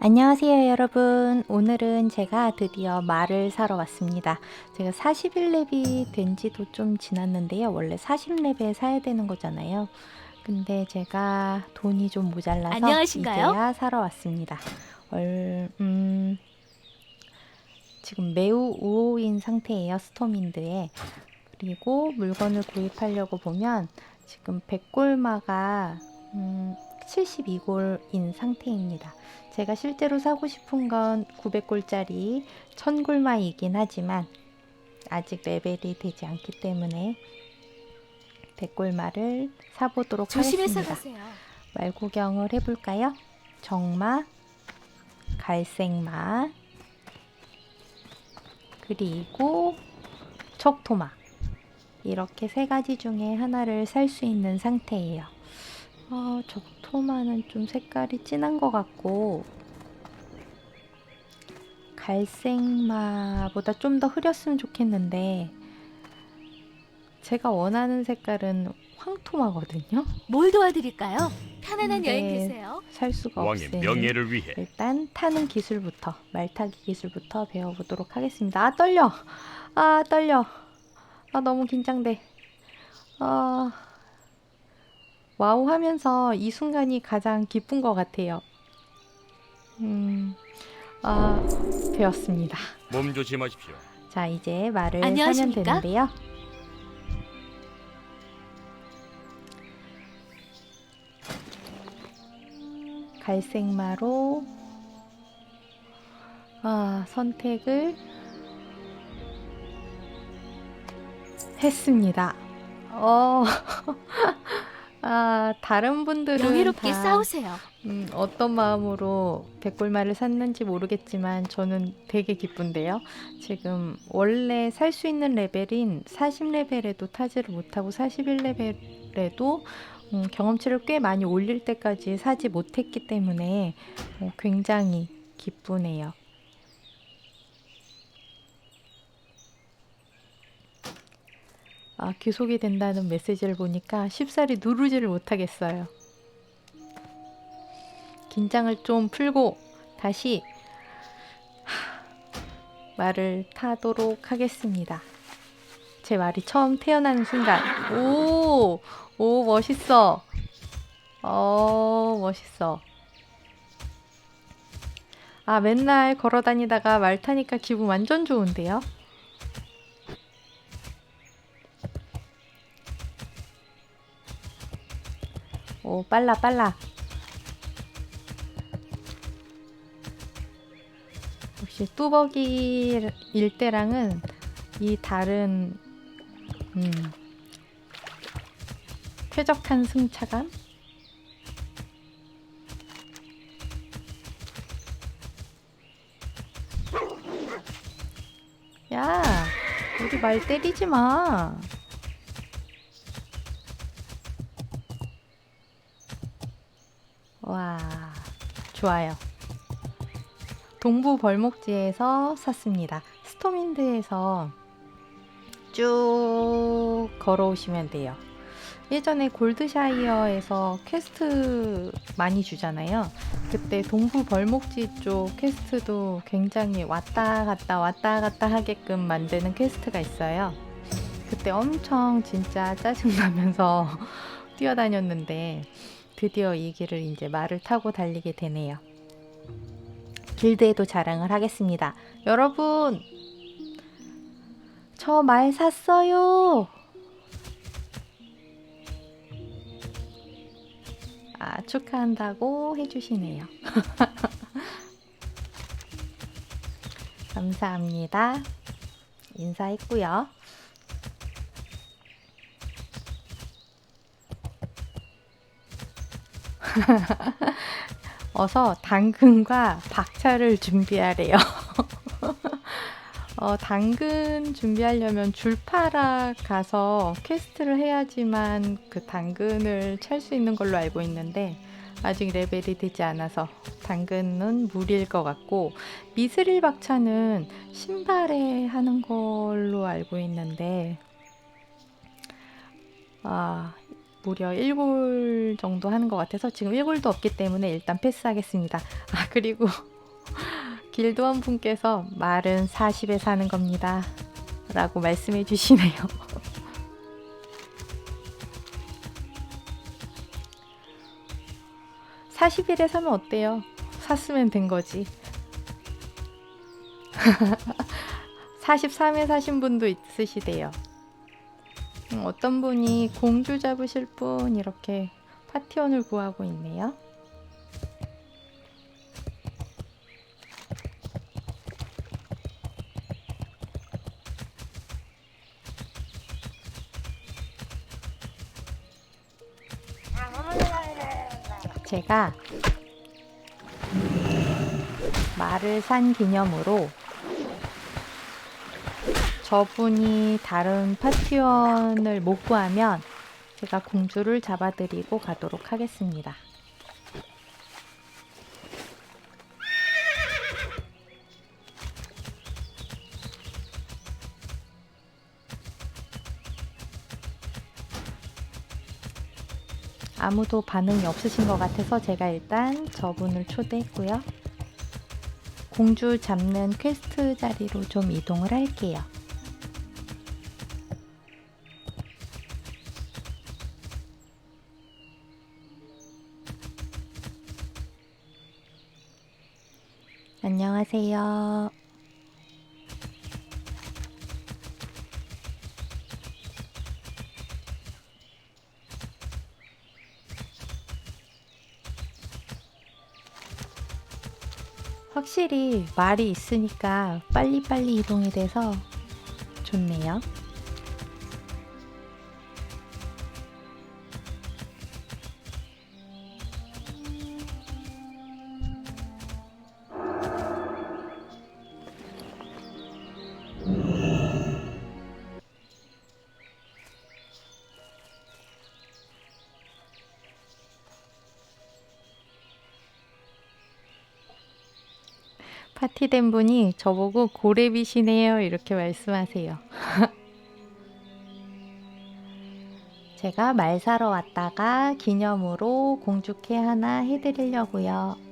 안녕하세요 여러분. 오늘은 제가 드디어 말을 사러 왔습니다. 제가 41렙이 된 지도 좀 지났는데요. 원래 40렙에 사야 되는 거잖아요. 근데 제가 돈이 좀 모자라서 안녕하신가요? 이제야 사러 왔습니다. 얼, 음, 지금 매우 우호인 상태예요 스톰인드에 그리고 물건을 구입하려고 보면 지금 100골마가 음, 72골인 상태입니다 제가 실제로 사고 싶은 건 900골짜리 1000골마이긴 하지만 아직 레벨이 되지 않기 때문에 100골마를 사보도록 하겠습니다. 가세요. 말 구경을 해볼까요? 정마, 갈색마, 그리고 척토마 이렇게 세 가지 중에 하나를 살 수 있는 상태예요. 어, 적토마는 좀 색깔이 진한 것 같고 갈색마보다 좀 더 흐렸으면 좋겠는데 제가 원하는 색깔은 황토마거든요. 뭘 도와드릴까요? 편안한 네. 여행 되세요. 살 수가 왕의 없으니 명예를 위해 일단 타는 기술부터 말타기 기술부터 배워보도록 하겠습니다. 아 떨려. 아 떨려. 아 너무 긴장돼. 아 와우 하면서 이 순간이 가장 기쁜 것 같아요. 음, 아 배웠습니다. 몸 조심하십시오. 자 이제 말을 사면 안녕하십니까? 되는데요. 갈색마로 아, 선택을 했습니다. 어, 아, 다른 분들은 명예롭게 다 싸우세요. 음, 어떤 마음으로 백골마를 샀는지 모르겠지만 저는 되게 기쁜데요. 지금 원래 살 수 있는 레벨인 40레벨에도 타지를 못하고 41레벨에도 음, 경험치를 꽤 많이 올릴 때까지 사지 못했기 때문에 어, 굉장히 기쁘네요. 아, 귀속이 된다는 메시지를 보니까 쉽사리 누르지를 못하겠어요. 긴장을 좀 풀고 다시 하, 말을 타도록 하겠습니다. 제 말이 처음 태어나는 순간, 오, 오, 멋있어. 어, 멋있어. 아, 맨날 걸어 다니다가 말 타니까 기분 완전 좋은데요? 오, 빨라, 빨라. 역시 뚜벅이일 때랑은 이 다른 음, 쾌적한 승차감? 야, 우리 말 때리지 마. 와, 좋아요. 동부 벌목지에서 샀습니다. 스톰인드에서 쭉 걸어오시면 돼요. 예전에 골드샤이어에서 퀘스트 많이 주잖아요. 그때 동부 벌목지 쪽 퀘스트도 굉장히 왔다 갔다 왔다 갔다 하게끔 만드는 퀘스트가 있어요. 그때 엄청 진짜 짜증나면서 뛰어다녔는데 드디어 이 길을 이제 말을 타고 달리게 되네요. 길드에도 자랑을 하겠습니다. 여러분, 저 말 샀어요. 아, 축하한다고 해주시네요. 감사합니다. 인사했고요. 어서 당근과 박차를 준비하래요. 어, 당근 준비하려면 줄파라 가서 퀘스트를 해야지만 그 당근을 찰 수 있는 걸로 알고 있는데 아직 레벨이 되지 않아서 당근은 무리일 것 같고 미스릴 박차는 신발에 하는 걸로 알고 있는데 아 무려 1골 정도 하는 것 같아서 지금 1골도 없기 때문에 일단 패스하겠습니다. 아, 그리고 길드원 분께서 말은 40에 사는 겁니다. 라고 말씀해 주시네요. (40일에) 사면 어때요? 샀으면 된 거지. 43에 사신 분도 있으시대요. 음, 어떤 분이 공주 잡으실 분 이렇게 파티원을 구하고 있네요. 제가 말을 산 기념으로 저분이 다른 파티원을 못 구하면 제가 공주를 잡아드리고 가도록 하겠습니다. 아무도 반응이 없으신 것 같아서 제가 일단 저분을 초대했고요. 공주 잡는 퀘스트 자리로 좀 이동을 할게요. 안녕하세요. 확실히 말이 있으니까 빨리빨리 이동이 돼서 좋네요. 파티된 분이 저보고 고래비시네요 이렇게 말씀하세요. 제가 말 사러 왔다가 기념으로 공주캐 하나 해드리려고요.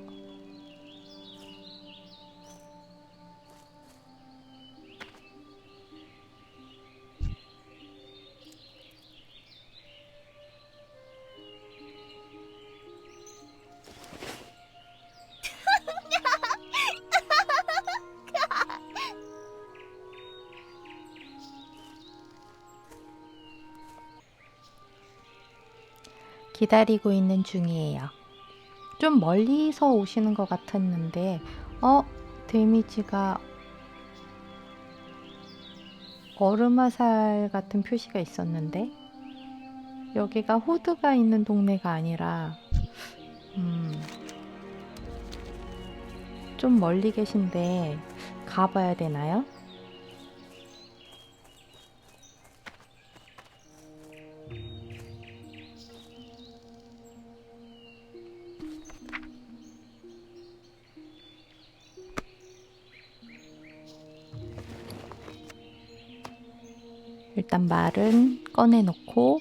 기다리고 있는 중이에요. 좀 멀리서 오시는 것 같았는데, 어, 데미지가 얼음화살 같은 표시가 있었는데, 여기가 호드가 있는 동네가 아니라, 음, 좀 멀리 계신데, 가봐야 되나요? 일단 말은 꺼내놓고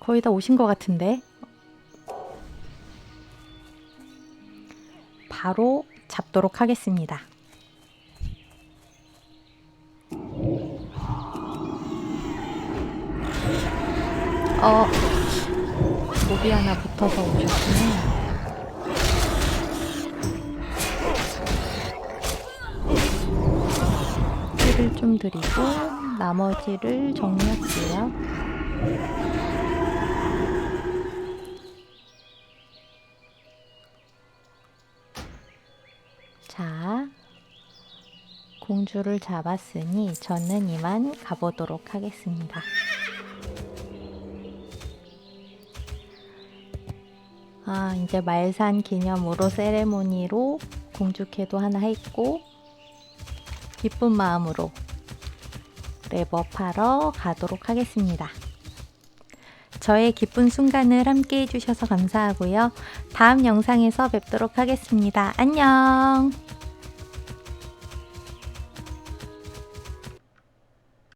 거의 다 오신 것 같은데 바로 잡도록 하겠습니다. 어, 몹이 하나 붙어서 오셨구나. 힐을 좀 드리고 나머지를 정리할게요. 자, 공주를 잡았으니 저는 이만 가보도록 하겠습니다. 아, 이제 말산 기념으로 세레모니로 공주캐도 하나 했고, 기쁜 마음으로 랩업하러 가도록 하겠습니다. 저의 기쁜 순간을 함께 해주셔서 감사하고요. 다음 영상에서 뵙도록 하겠습니다. 안녕!